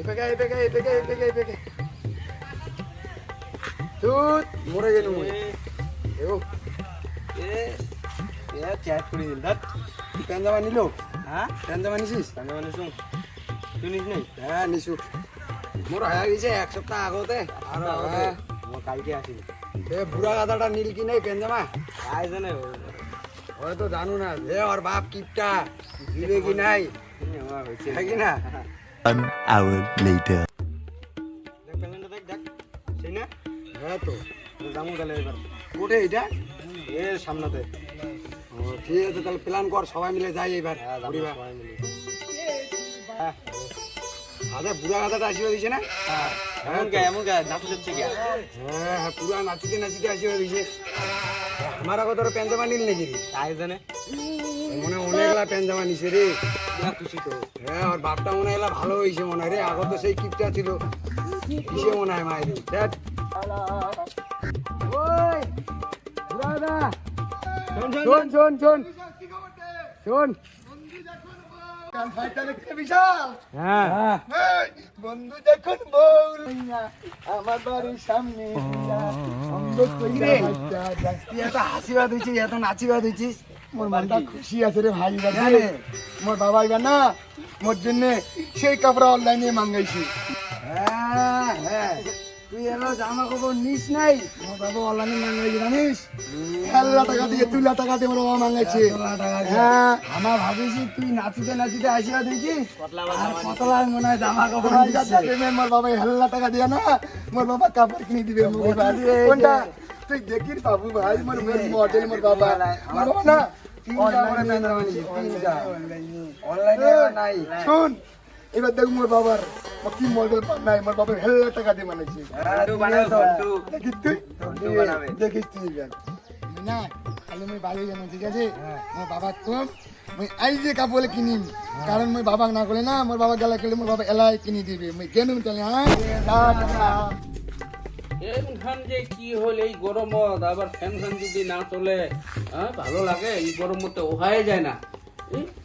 এপেকে এপেকে এপেকে এপেকে এপেকে তুত মরে গেল মুই এও এ এ চ্যাট করে দিল। দাঁত প্যান জামা নিল? হ্যাঁ? প্যান জামা নিছিস? তাহলে মানে শুন তুই নিস নাই? হ্যাঁ নিছু। মোর হয়ে গেছে এক সপ্তাহ আগতে। আর হ্যাঁ। কালকে আসি এ বুড়া গাদাটা নীল কি নেই প্যান জামা? আয় জানে। হয়তো জানু না। এ ওর বাপ কিপটা। দিবে কি নাই? আমার হয়েছে। হ্যাঁ কি না? One hour later. দেখ প্যান্ডেলটা দেখ দেখ। সেই না? হ্যাঁ তো জামু তাহলে এবার। কোটে এটা এ সামনাতে। ও ঠিক আছে তাহলে প্ল্যান কর সবাই মিলে যাই এবার। হ্যাঁ সবাই মিলে। হ্যাঁ আচ্ছা বুড়া গাদাটা আসিবে দিছে না? এমন কে এমন কে নাচু যাচ্ছে কে? হ্যাঁ হ্যাঁ পুরা নাচিতে নাচিতে আসিবে দিছে আমার আগত তোর প্যান জামা নীল নাকি? রে আয় জানে মনে হয় অনেকলা প্যান জামা নিছে রে। খুশি তো। হ্যাঁ ওর বাপটা মনে হয় ভালো হয়েছে মনে হয় রে। আগত সেই কিপটা ছিল। কিসে মনে হয় মায়ের? দেখ। ওই বুড়া শোন শোন। শোন শোন শোন। হ্যাঁ। হ্যাঁ। বন্ধু দেখুন বউল আমার বাড়ির সামনে কিরে? তুই এত হাসিবা দিচ্ছিস এত নাচিবা দিচ্ছিস মোর মনটা খুশি আছে রে ভাই এবার জানে। মোর বাবা এবার না মোর জন্য সেই কাপড় অনলাইনে মাঙ্গাইছি। হ্যাঁ হ্যাঁ। তুই এলো জামা কাপড় নিস নাই? মোর বাবা অনলাইনে মাঙ্গাইছি জানিস? খেলা টাকা দিয়ে তুলা টাকা দিয়ে মোর বাবা মাঙ্গাইছে। হ্যাঁ। আমার ভাবিছি তুই নাচিতে নাচিতে আসিবা দিচ্ছিস পতলা আর পতলার মনে হয় জামা কাপড় মোর বাবা হেল্লা টাকা দিয়ে না মোর বাবা কাপড় কিনে দিবে। মোর বাবা। কোনটা? তুই দেখির বাবু ভাই মোর মডেল মোর বাবা। মোর বাবা না। নাই। শুন এবার দেখ মোর বাবার কি মডেল নাই মোর বাবা হেল্লা টাকা দিয়ে বানাইছে। হ্যাঁ, বন্ধু বানাবে বন্ধু। দেখিস তুই? দেখিস তুই না মুই ঠিক আছে? মুই আই যে কাপড় কিনিম কারণ মুই বাবা না করলে না মোর বাবা গেলা করলে মোর বাবা এলাই কিনি দিবে। মুই কেনুম তাহলে হ্যাঁ। টাটা। ফ্যান যে কি এই আবার ফ্যান ফ্যান যদি না চলে হ্যাঁ ভালো লাগে, এই গরমতে ওহাই যায় না।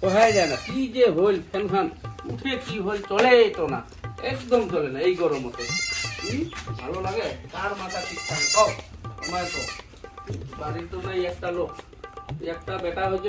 ওহাই যায় না। কি যে হল ফ্যান ফ্যান উঠে কি হল চলে তো না। একদম চলে না এই গরমতে? ভালো লাগে, কার মাথা ঠিক থাকে? তোমার তো বাড়ির তো নাই একটা লোক। একটা বেটা হচ্ছে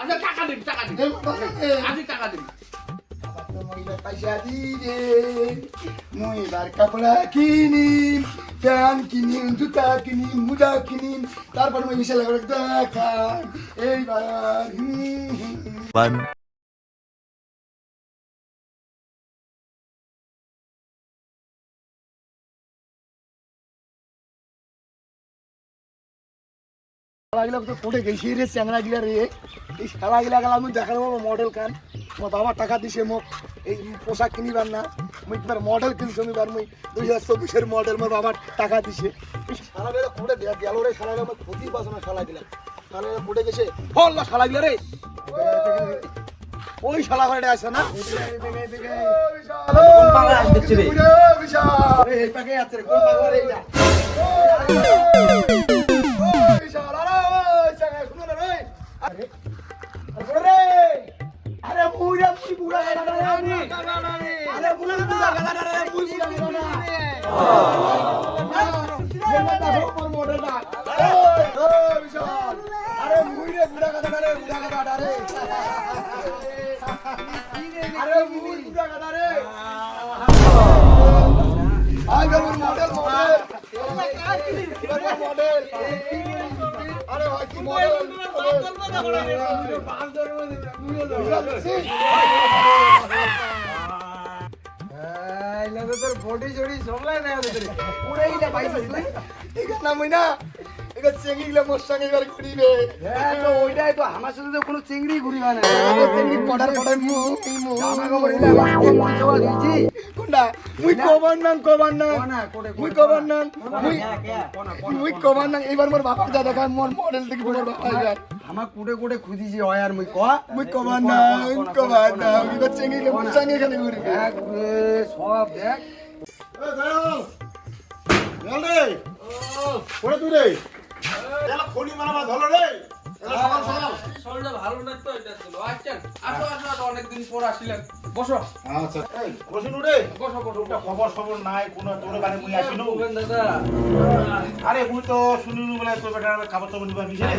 আচ্ছা টাকা দিবি টাকা দিবি আজি টাকা দিবি পয়সা দিয়ে মুই বার কাপড়া কিনিম প্যান্ট কিনিম জুতা শালাগুলো তো গেছি রে চ্যাংরা গিলা রে। এই শালাগুলা গেলাম আমি দেখার মডেল কান। আমার বাবা টাকা দিছে মোক এই পোশাক কিনিবার না। মুই তোমার মডেল কিনছি আমি বার মুই দুই হাজার চব্বিশের মডেল মোর বাবা টাকা দিছে। এই শালাগুলা কোটে গেল রে শালাগুলা আমার ক্ষতি পাস না শালাগুলা শালাগুলা কোটে গেছে হল্লা শালাগুলা রে। ওই শালা ঘরে আছে না? বিশাল এই পাকে আছে কোন পাগল রে? আরে ভাই কি মডেল এই, তোর বডি জড়ি সবলাই না তোর পুরাই না পাইছিস তুই এখানে নামই না এখানে চেঙ্গি গিলা মোর সঙ্গে এবার হ্যাঁ তো ওইটাই তো আমার সাথে তো কোনো চিংড়ি ঘুরি হয় না। পড়ার পড়ার মু মু কোনটা? মুই কবার নাম কবার নাম মুই কবার নাম মুই মুই কবার নাম এবার মোর বাবা যা দেখা মোর মডেল থেকে মোর বাবা আমার কুটে কুটে খুঁজিছি হয় আর মুই ক? মুই কবার নাম কবার নাম এবার চেঙ্গি গিলা মোর সঙ্গে এখানে ঘুরিবে দেখ রে, সব দেখ। শরীরটা ভালো না তো এটা ছিল। আচ্ছা আসো আসো আসো অনেকদিন পর আসিলেন বসো। আচ্ছা। এই রে বসো বসো একটা খবর খবর নাই কোনো তোর বাড়ি মুই আসিনু। বলবেন দাদা। আরে মুই তো শুনিনু বলে তোর বেটার খাবার তো নিবা মিশে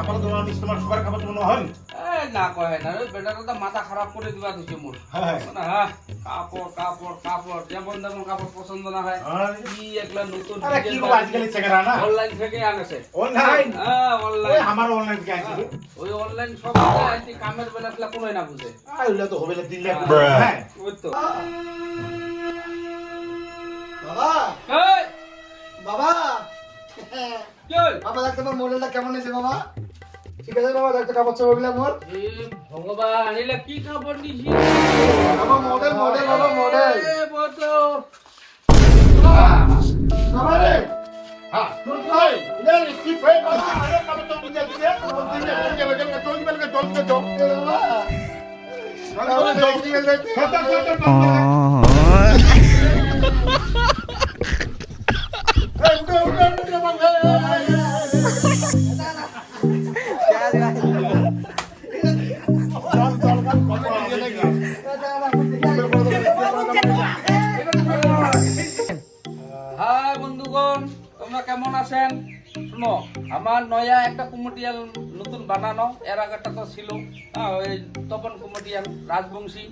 আমার তো নিস তোমার সবার খাবার তো হল না কয় না বেটাটা তো মাথা খারাপ করে দিবা দিচ্ছে মোর। হ্যাঁ কাপড় কাপড় কাপড় যেমন তেমন কাপড় পছন্দ না হয়। কি একলা নতুন আরে কি গো আজকাল চেহারা না? অনলাইন থেকে আনেছে। অনলাইন? হ্যাঁ অনলাইন। আমার অনলাইন কে আছে ওই অনলাইন সব আইতি কামের বেলা টেলা কোনোই না বুঝে। আই তো হবে না দিন লাগবে হ্যাঁ ওই তো। বাবা? বাবা দেখতে মোর মডেলটা কেমন হয়েছে বাবা? ঠিক আছে বাবা দেখতে কাপড় চোপড়গুলা মোর ভগবান এলা কি খবর নিছি আমার মডেল মডেল বাবা মডেল। এ বতো বাবা রে। হ্যাঁ। তোর ভাই লে কি ভাই? আরে খাবার তো বুঝা দিছে তোর দিকে তোর দিকে তোর দিকে তোর বাবা দেখি গেল হাই আছেন? শুনো, আমার নয়া একটা কুমটিয়াল নতুন বানানো। এর আগেটা তো ছিল ওই তপন কুমটিয়াল, রাজবংশী।